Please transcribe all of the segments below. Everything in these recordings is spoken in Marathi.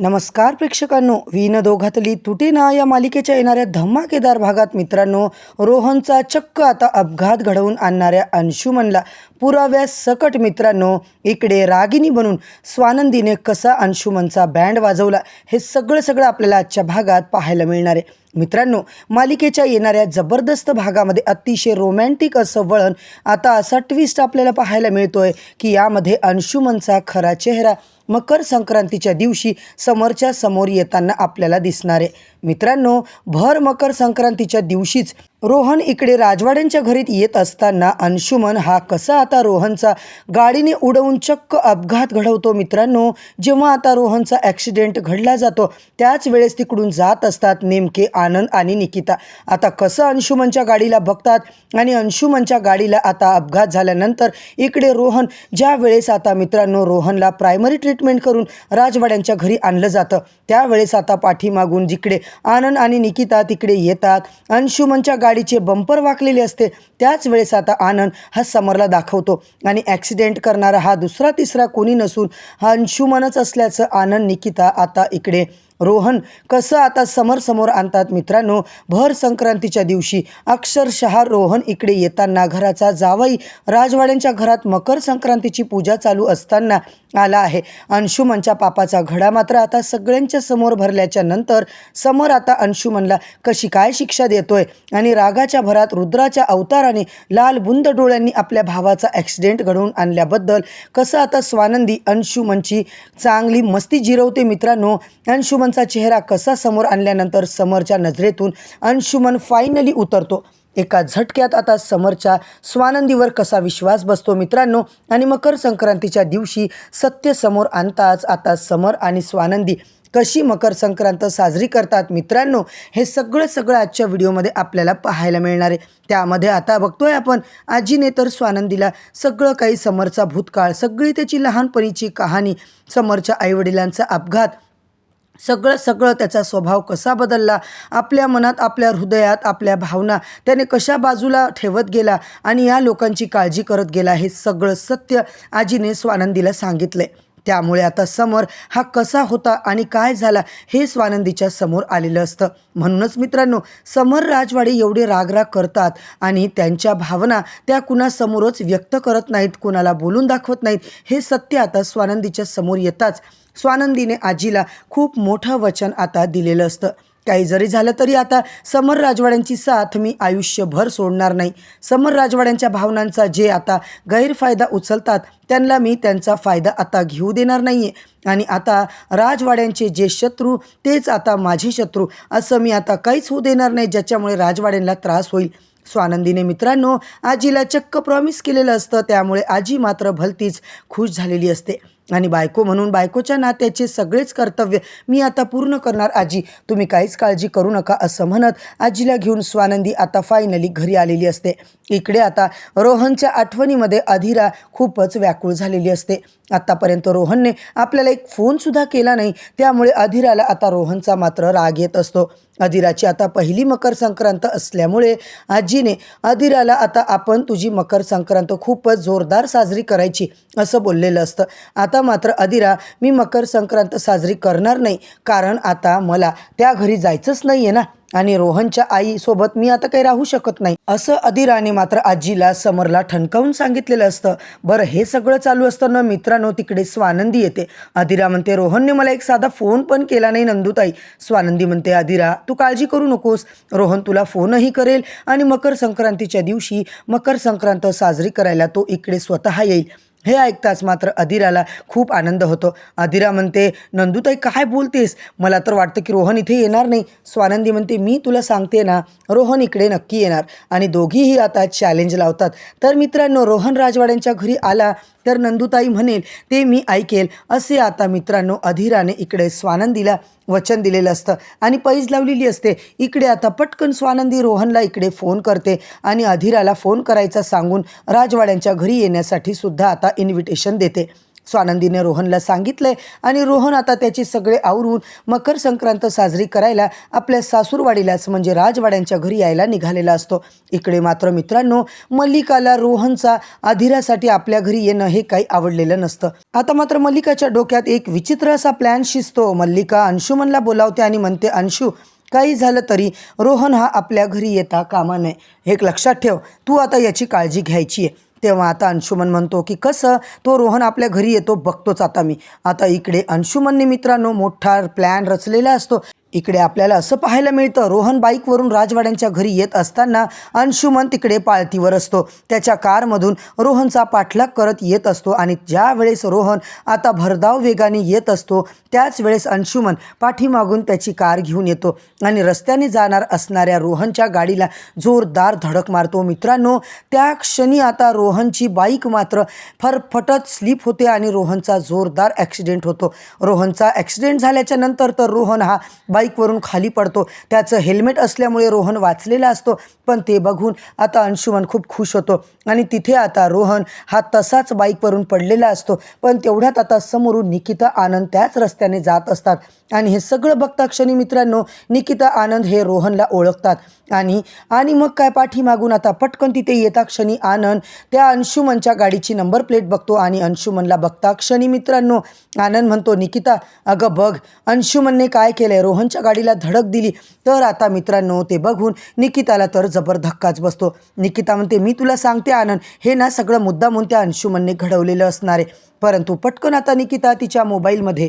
नमस्कार प्रेक्षकांनो. वीण दोघातली तुटे ना या मालिकेच्या येणाऱ्या धमाकेदार भागात मित्रांनो रोहनचा चक्क आता अपघात घडवून आणणाऱ्या अंशुमनला पुराव्यास सकट मित्रांनो इकडे रागिनी बनून स्वानंदीने कसा अंशुमनचा बँड वाजवला हे सगळं सगळं आपल्याला आजच्या भागात पाहायला मिळणार आहे. मित्रांनो मालिकेच्या येणाऱ्या जबरदस्त भागामध्ये अतिशय रोमॅन्टिक असं वळण आता असा ट्विस्ट आपल्याला पाहायला मिळतोय की यामध्ये अंशुमनचा खरा चेहरा मकर संक्रांतीच्या दिवशी समोरच्या समोर येताना आपल्याला दिसणार आहे. मित्रांनो भर मकर संक्रांतीच्या दिवशीच रोहन इकडे राजवाड्यांच्या घरीत येत असताना अंशुमन हा कसा आता रोहनचा गाडीने उडवून चक्क अपघात घडवतो मित्रांनो जेव्हा आता रोहनचा ॲक्सिडेंट घडला जातो त्याच वेळेस तिकडून जात असतात नेमके आनंद आणि निकिता. आता कसं अंशुमनच्या गाडीला बघतात आणि अंशुमनच्या गाडीला आता अपघात झाल्यानंतर इकडे रोहन ज्या वेळेस आता मित्रांनो रोहनला प्रायमरी ट्रीटमेंट करून राजवाड्यांच्या घरी आणलं जातं त्यावेळेस आता पाठीमागून जिकडे आनंद आणि निकिता तिकडे येतात. अंशुमनच्या गाडीचे बंपर वाकलेले असते. त्याच वेळेस आता आनंद हा समरला दाखवतो. आणि ॲक्सिडेंट करणारा हा दुसरा तिसरा कोणी नसून हा अंशुमनच असल्याचं आनंद निकिता आता इकडे रोहन कसं आता समोर आणतात मित्रांनो? भर संक्रांतीच्या दिवशी अक्षरशः रोहन इकडे येताना घराचा जावई राजवाड्यांच्या घरात मकर संक्रांतीची पूजा चालू असताना आला आहे. अंशुमनच्या पापाचा घडा मात्र आता सगळ्यांच्या समोर भरल्याच्या नंतर समोर आता अंशुमनला कशी काय शिक्षा देतोय आणि रागाच्या भरात रुद्राच्या अवताराने लाल बुंद डोळ्यांनी आपल्या भावाचा ॲक्सिडेंट घडवून आणल्याबद्दल कसं आता स्वानंदी अंशुमनची चांगली मस्ती जिरवते मित्रांनो? अंशुमन अंशुमनचा चेहरा कसा समोर आणल्यानंतर समरच्या नजरेतून अंशुमन फायनली उतरतो. एका झटक्यात आता समरच्या स्वानंदीवर कसा विश्वास बसतो मित्रांनो? आणि मकर संक्रांतीच्या दिवशी सत्य समोर आणताच आता समर आणि स्वानंदी कशी मकर संक्रांत साजरी करतात मित्रांनो? हे सगळं सगळं आजच्या व्हिडिओमध्ये आपल्याला पाहायला मिळणार आहे. त्यामध्ये आता बघतोय आपण आजीने तर स्वानंदीला सगळं काही समरचा भूतकाळ सगळी त्याची लहानपणीची कहाणी समरच्या आईवडिलांचा अपघात सगळं सगळं त्याचा स्वभाव कसा बदलला? आपल्या मनात आपल्या हृदयात आपल्या भावना त्याने कशा बाजूला ठेवत गेला आणि या लोकांची काळजी करत गेला हे सगळं सत्य आजीने स्वानंदीला सांगितलं त्यामुळे आता समोर हा कसा होता आणि काय झाला हे स्वानंदीच्या समोर आलेलं असतं. म्हणूनच मित्रांनो समर राजवाडे एवढे रागराग करतात आणि त्यांच्या भावना त्या कुणासमोरच व्यक्त करत नाहीत कुणाला बोलून दाखवत नाहीत. हे सत्य आता स्वानंदीच्या समोर येताच स्वानंदीने आजीला खूप मोठं वचन आता दिलेलं असतं. काही जरी झालं तरी आता समर राजवाड्यांची साथ मी आयुष्यभर सोडणार नाही. समर राजवाड्यांच्या भावनांचा जे आता गैरफायदा उचलतात त्यांना मी त्यांचा फायदा आता घेऊ देणार नाही आहे आणि आता राजवाड्यांचे जे शत्रू तेच आता माझे शत्रू असं मी आता काहीच होऊ देणार नाही ज्याच्यामुळे राजवाड्यांना त्रास होईल. स्वानंदीने मित्रांनो आजीला चक्क प्रॉमिस केलेलं असतं त्यामुळे आजी मात्र भलतीच खुश झालेली असते. आणि बायको म्हणून बायकोच्या नात्याचे सगळेच कर्तव्य मी आता पूर्ण करणार. आजी तुम्ही काहीच काळजी करू नका असं म्हणत आजीला घेऊन स्वानंदी आता फायनली घरी आलेली असते. इकडे आता रोहनच्या आठवणीमध्ये अधिरा खूपच व्याकुळ झालेली असते. आत्तापर्यंत रोहनने आपल्याला एक फोनसुद्धा केला नाही. त्यामुळे अधिराला आता रोहनचा मात्र राग येत असतो. अधीराची आता पहिली मकर संक्रांत असल्यामुळे आजीने आदिराला आता आपण तुझी मकर संक्रांत खूपच जोरदार साजरी करायची असं बोललेलं असतं. आता मात्र अधीरा मी मकर संक्रांत साजरी करणार नाही कारण आता मला त्या घरी जायचंच नाही आहे ना. आणि रोहनच्या आईसोबत मी आता काही राहू शकत नाही. असं अधिराने मात्र आजीला समरला ठणकावून सांगितलेलं असतं. बरं हे सगळं चालू असताना मित्रांनो तिकडे स्वानंदी येते. अधिरा म्हणते रोहनने मला एक साधा फोन पण केला नाही नंदुताई. स्वानंदी म्हणते अधिरा तू काळजी करू नकोस. रोहन तुला फोनही करेल आणि मकर संक्रांतीच्या दिवशी मकर संक्रांत साजरी करायला तो इकडे स्वतः येईल. हे ऐकताच मात्र अधिराला खूप आनंद होतो. अधिरा म्हणते नंदूताई काय बोलतेस? मला तर वाटतं की रोहन इथे येणार नाही. स्वानंदी म्हणते मी तुला सांगते ना रोहन इकडे नक्की येणार. आणि दोघीही आता चॅलेंज लावतात. तर मित्रांनो रोहन राजवाड्यांच्या घरी आला. तर नंदुताई म्हणेल ते मी ऐकेल. असे आता मित्रांनो अधीराने इकडे स्वानंदीला वचन दिलेलं असतं आणि पैज लावलेली असते. इकडे आता पटकन स्वानंदी रोहनला इकडे फोन करते आणि अधीराला फोन करायचा सांगून राजवाड्यांच्या घरी येण्यासाठी सुद्धा आता इन्व्हिटेशन देते. स्वानंदीने रोहनला सांगितलंय आणि रोहन आता त्याची सगळे आवरून मकर संक्रांत साजरी करायला आपल्या सासूरवाडीलाच म्हणजे राजवाड्यांच्या घरी यायला निघालेला असतो. इकडे मात्र मित्रांनो मल्लिकाला रोहनचा अधिरासाठी आपल्या घरी येणं हे काही आवडलेलं नसतं. आता मात्र मल्लिकाच्या डोक्यात एक विचित्र असा प्लॅन शिजतो मल्लिका अंशुमनला बोलावते आणि म्हणते अंशू काही झालं तरी रोहन हा आपल्या घरी येता कामा नये. हे एक लक्षात ठेव तू आता याची काळजी घ्यायची आहे तेव्हा आता अंशुमन म्हणतो की कसं? तो रोहन आपल्या घरी येतो बघतोच आता मी. आता इकडे अंशुमनने मित्रांनो मोठा प्लॅन रचलेला असतो. इकडे आपल्याला असं पाहायला मिळतं रोहन बाईकवरून राजवाड्यांच्या घरी येत असताना अंशुमन तिकडे पाळतीवर असतो. त्याच्या कारमधून रोहनचा पाठलाग करत येत असतो आणि ज्या वेळेस रोहन आता भरधाव वेगाने येत असतो त्याच वेळेस अंशुमन पाठीमागून त्याची कार घेऊन येतो आणि रस्त्याने जाणार असणाऱ्या रोहनच्या गाडीला जोरदार धडक मारतो. मित्रांनो त्या क्षणी आता रोहनची बाईक मात्र फरफटत स्लिप होते आणि रोहनचा जोरदार ॲक्सिडेंट होतो. रोहनचा ॲक्सिडेंट झाल्याच्यानंतर तर रोहन हा बाईकवरून खाली पडतो. त्याचं हेल्मेट असल्यामुळे रोहन वाचलेला असतो पण ते बघून आता अंशुमन खूप खुश होतो. आणि तिथे आता रोहन हा तसाच बाईकवरून पडलेला असतो पण तेवढ्यात आता समोरून निकिता आनंद त्याच रस्त्याने जात असतात. आणि हे सगळं बघता क्षणी मित्रांनो निकिता आनंद हे रोहनला ओळखतात. आणि आणि मग काय पाठीमागून आता पटकन तिथे येता क्षणी आनंद त्या अंशुमनच्या गाडीची नंबर प्लेट बघतो आणि अंशुमनला बघता क्षणी मित्रांनो आनंद म्हणतो निकिता अगं बघ अंशुमनने काय केलं आहे रोहन रोहनच्या गाडीला धडक दिली. तर आता मित्रांनो ते बघून निकिताला तर जबर धक्काच बसतो. निकिता म्हणते मी तुला सांगते आनंद हे ना सगळं मुद्दामून त्या अंशुमनने घडवलेलं असणार आहे. परंतु पटकन आता निकिता तिच्या मोबाईलमध्ये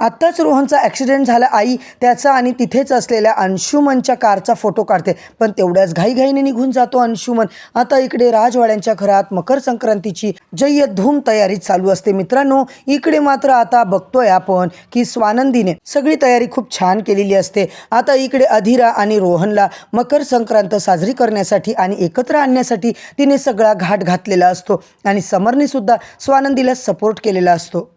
आत्ताच रोहनचा ॲक्सिडेंट झाला. आई त्याचा आणि तिथेच असलेल्या अंशुमनच्या कारचा फोटो काढते. पण तेवढ्याच घाईघाईने निघून जातो अंशुमन. आता इकडे राजवाड्यांच्या घरात मकर संक्रांतीची जय्य धूम तयारी चालू असते. मित्रांनो इकडे मात्र आता बघतोय आपण की स्वानंदीने सगळी तयारी खूप छान केलेली असते. आता इकडे अधिरा आणि रोहनला मकर संक्रांत साजरी करण्यासाठी आणि एकत्र आणण्यासाठी तिने सगळा घाट घातलेला असतो आणि समरने सुद्धा स्वानंदीला सपोर्ट केलेला असतो.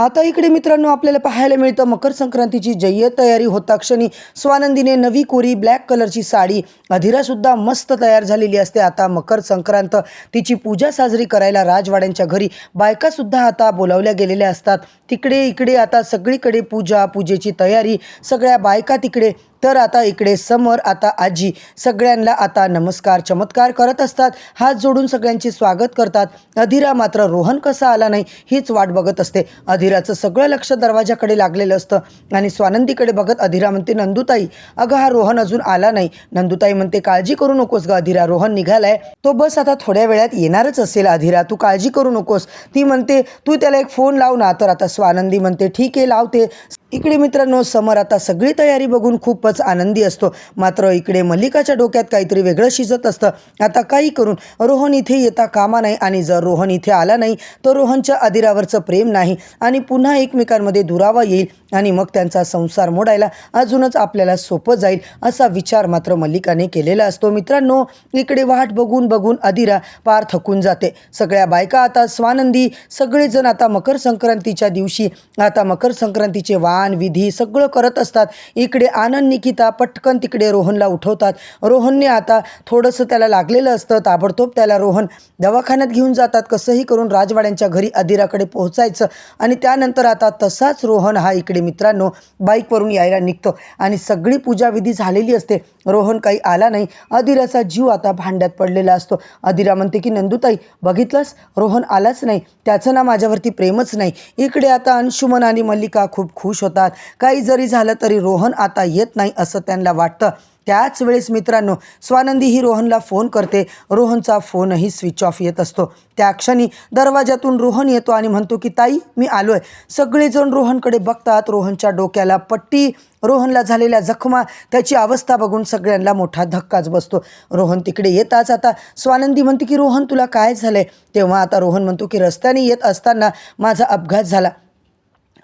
आता इकडे मित्रांनो आपल्याला पाहायला मिळतं मकर संक्रांतीची जय्य तयारी. होता क्षणी स्वानंदीने नवी कोरी ब्लॅक कलरची साडी अधिरासुद्धा मस्त तयार झालेली असते. आता मकर संक्रांत तिची पूजा साजरी करायला राजवाड्यांच्या घरी बायकासुद्धा आता बोलावल्या गेलेल्या असतात. तिकडे इकडे आता सगळीकडे पूजा पूजेची तयारी सगळ्या बायका तिकडे तर आता इकडे समर आता आजी सगळ्यांना आता नमस्कार चमत्कार करत असतात. हात जोडून सगळ्यांचे स्वागत करतात. अधिरा मात्र रोहन कसा आला नाही हीच वाट बघत असते. अधिराचं सगळं लक्ष दरवाजाकडे लागलेलं असतं आणि स्वानंदीकडे बघत अधिरा म्हणते नंदुताई अगं हा रोहन अजून आला नाही. नंदुताई म्हणते काळजी करू नकोस ग अधिरा रोहन निघालाय. तो बस आता थोड्या वेळात येणारच असेल अधिरा तू काळजी करू नकोस. ती म्हणते तू त्याला एक फोन लाव ना. तर आता स्वानंदी म्हणते ठीक आहे लावते. इकडे मित्रांनो समर आता सगळी तयारी बघून खूपच आनंदी असतो. मात्र इकडे मल्लिकाच्या डोक्यात काहीतरी वेगळं शिजत असतं. आता काही करून रोहन इथे येता कामा नाही आणि जर रोहन इथे आला नाही तर रोहनच्या अधिरावरचं प्रेम नाही आणि पुन्हा एकमेकांमध्ये दुरावा येईल आणि मग त्यांचा संसार मोडायला अजूनच आपल्याला सोपं जाईल असा विचार मात्र मल्लिकाने केलेला असतो. मित्रांनो इकडे वाट बघून बघून अधिरा पार थकून जाते. सगळ्या बायका आता स्वानंदी सगळेजण आता मकर संक्रांतीच्या दिवशी आता मकर संक्रांतीचे वाण विधी सगळं करत असतात. इकडे आनंद निकिता पटकन तिकडे रोहनला उठवतात. रोहनने आता थोडंसं त्याला लागलेलं असतं ताबडतोब त्याला रोहन दवाखान्यात घेऊन जातात. कसंही करून राजवाड्यांच्या घरी अधिराकडे पोहोचायचं आणि त्यानंतर आता तसाच रोहन हा इकडे मित्रांनो बाईकवरून यायला निघतो आणि सगळी पूजाविधी झालेली असते. रोहन काही आला नाही. अधिराचा जीव आता भांड्यात पडलेला असतो. अधिरा म्हणते की नंदुताई बघितलंस? रोहन आलाच नाही. त्याचं ना माझ्यावरती प्रेमच नाही. इकडे आता अंशुमन आणि मल्लिका खूप खुश होतात. काही जरी झालं तरी रोहन आता येत नाही असं त्यांना वाटतं. त्याच वेळेस मित्रांनो स्वानंदी ही रोहनला फोन करते. रोहनचा फोनही स्विच ऑफ येत असतो. त्या क्षणी दरवाजातून रोहन येतो आणि म्हणतो की ताई मी आलो आहे सगळेजण रोहनकडे बघतात. रोहनच्या डोक्याला पट्टी रोहनला झालेल्या जखमा त्याची अवस्था बघून सगळ्यांना मोठा धक्काच बसतो. रोहन तिकडे येताच आता स्वानंदी म्हणते की रोहन तुला काय झालं आहे तेव्हा आता रोहन म्हणतो की रस्त्याने येत असताना माझा अपघात झाला.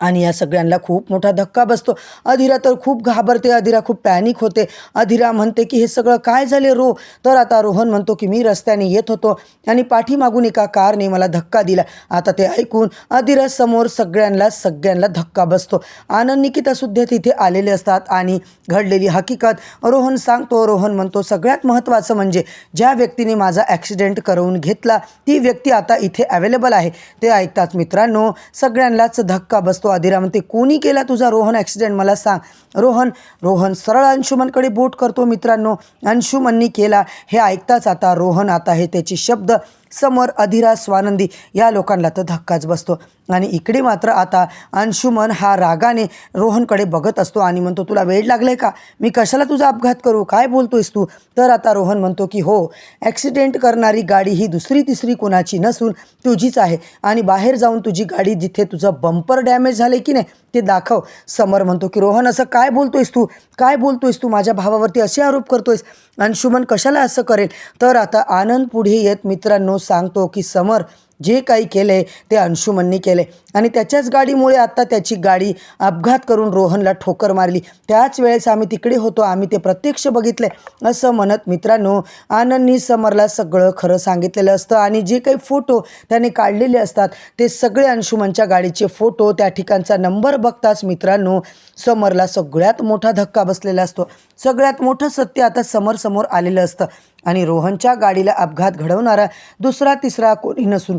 आणि या सगळ्यांना खूप मोठा धक्का बसतो. अधिरा तर खूप घाबरते अधिरा खूप पॅनिक होते. अधिरा म्हणते की हे सगळं काय झाले रो? तर आता रोहन म्हणतो की मी रस्त्याने येत होतो आणि पाठीमागून एका कारने मला धक्का दिला. आता ते ऐकून अधिरा समोर सगळ्यांना सगळ्यांना धक्का बसतो. आनंद निकितासुद्धा तिथे आलेले असतात आणि घडलेली हकीकत रोहन सांगतो. रोहन म्हणतो सगळ्यात महत्त्वाचं म्हणजे ज्या व्यक्तीने माझा ॲक्सिडेंट करून घेतला ती व्यक्ती आता इथे अवेलेबल आहे. ते ऐकतात मित्रांनो सगळ्यांनाच धक्का बसतो. अधिरा म्हणते कोणी केला तुझा रोहन ॲक्सिडेंट मला सांग. रोहन रोहन सरळ अंशुमनकडे बोट करतो मित्रांनो. अंशुमननी केला हे ऐकताच आता रोहन आता हे त्याचे शब्द समोर अधिरा स्वानंदी या लोकांना तर धक्काच बसतो. आणि इकडे मात्र आता अंशुमन हा रागाने रोहनकडे बघत असतो आणि म्हणतो तुला वेळ लागलाय का? मी कशाला तुझा अपघात करू? काय बोलतोयस तू? तर आता रोहन म्हणतो की हो ॲक्सिडेंट करणारी गाडी ही दुसरी तिसरी कोणाची नसून तुझीच आहे आणि बाहेर जाऊन तुझी गाडी जिथे तुझं बंपर डॅमेज झालं की नाही ते दाखव. समर म्हणतो की रोहन असं काय बोलतोयस तू? काय बोलतोयस तू? माझ्या भावावरती असे आरोप करतोयस. अंशुमन कशाला असं करेल? तर आता आनंद पुढे येत मित्रांनो सांगतो की समर जे काही केलं आहे ते अंशुमननी केलं. आहे आणि त्याच्याच गाडीमुळे आत्ता त्याची गाडी अपघात करून रोहनला ठोकर मारली. त्याच वेळेस आम्ही तिकडे होतो आम्ही ते प्रत्यक्ष बघितलं असं म्हणत मित्रांनो आनंदनी समरला सगळं खरं सांगितलेलं असतं. आणि जे काही फोटो त्याने काढलेले असतात ते सगळे अंशुमनच्या गाडीचे फोटो त्या ठिकाणचा नंबर बघताच मित्रांनो समरला सगळ्यात मोठा धक्का बसलेला असतो. सगळ्यात मोठं सत्य आता समर समोर आलेलं असतं. आणि रोहनच्या गाडीला अपघात घडवणारा दुसरा तिसरा कोणी नसून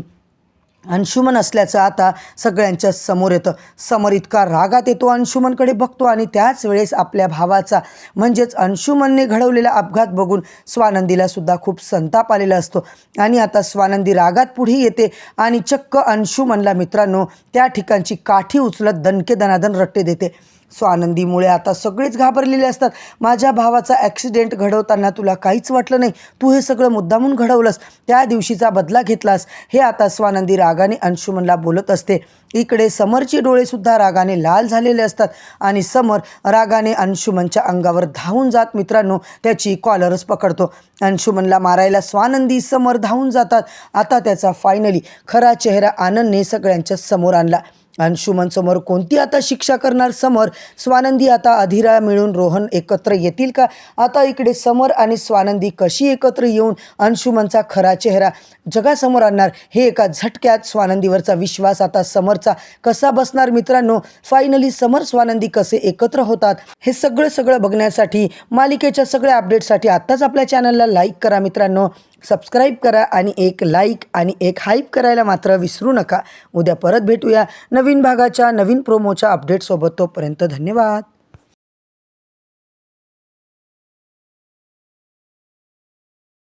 अंशुमन असल्याचं आता सगळ्यांच्या समोर येतं. समोर इतका रागात येतो अंशुमनकडे बघतो आणि त्याच वेळेस आपल्या भावाचा म्हणजेच अंशुमनने घडवलेला अपघात बघून स्वानंदीला सुद्धा खूप संताप आलेला असतो. आणि आता स्वानंदी रागात पुढे येते आणि चक्क अंशुमनला मित्रांनो त्या ठिकाणची काठी उचलत दणके दनादन रट्टे देते. स्वानंदीमुळे आता सगळेच घाबरलेले असतात. माझ्या भावाचा ॲक्सिडेंट घडवताना तुला काहीच वाटलं नाही. तू हे सगळं मुद्दामून घडवलंस. त्या दिवशीचा बदला घेतलास. हे आता स्वानंदी रागाने अंशुमनला बोलत असते. इकडे समरचे डोळेसुद्धा रागाने लाल झालेले असतात आणि समर रागाने अंशुमनच्या अंगावर धावून जात. मित्रांनो त्याची कॉलरच पकडतो. अंशुमनला मारायला स्वानंदी समर धावून जातात. आता त्याचा फायनली खरा चेहरा आनंदने सगळ्यांच्या समोर आणला. अंशुमन समोर कोणती आता शिक्षा करणार समर? स्वानंदी आता अधिरा मिळून रोहन एकत्र येतील का? आता इकडे समर आणि स्वानंदी कशी एकत्र येऊन अंशुमनचा खरा चेहरा जगासमोर आणणार? हे एका झटक्यात स्वानंदीवरचा विश्वास आता समरचा कसा बसणार मित्रांनो? फायनली समर स्वानंदी कसे एकत्र होतात? हे सगळं सगळं बघण्यासाठी मालिकेच्या सगळ्या अपडेटसाठी आत्ताच आपल्या चॅनलला लाईक करा मित्रांनो. सबस्क्राईब करा आणि एक लाईक आणि एक हाईप करायला मात्र विसरू नका. उद्या परत भेटूया नवीन भागाच्या नवीन प्रोमोच्या अपडेटसोबत तोपर्यंत धन्यवाद.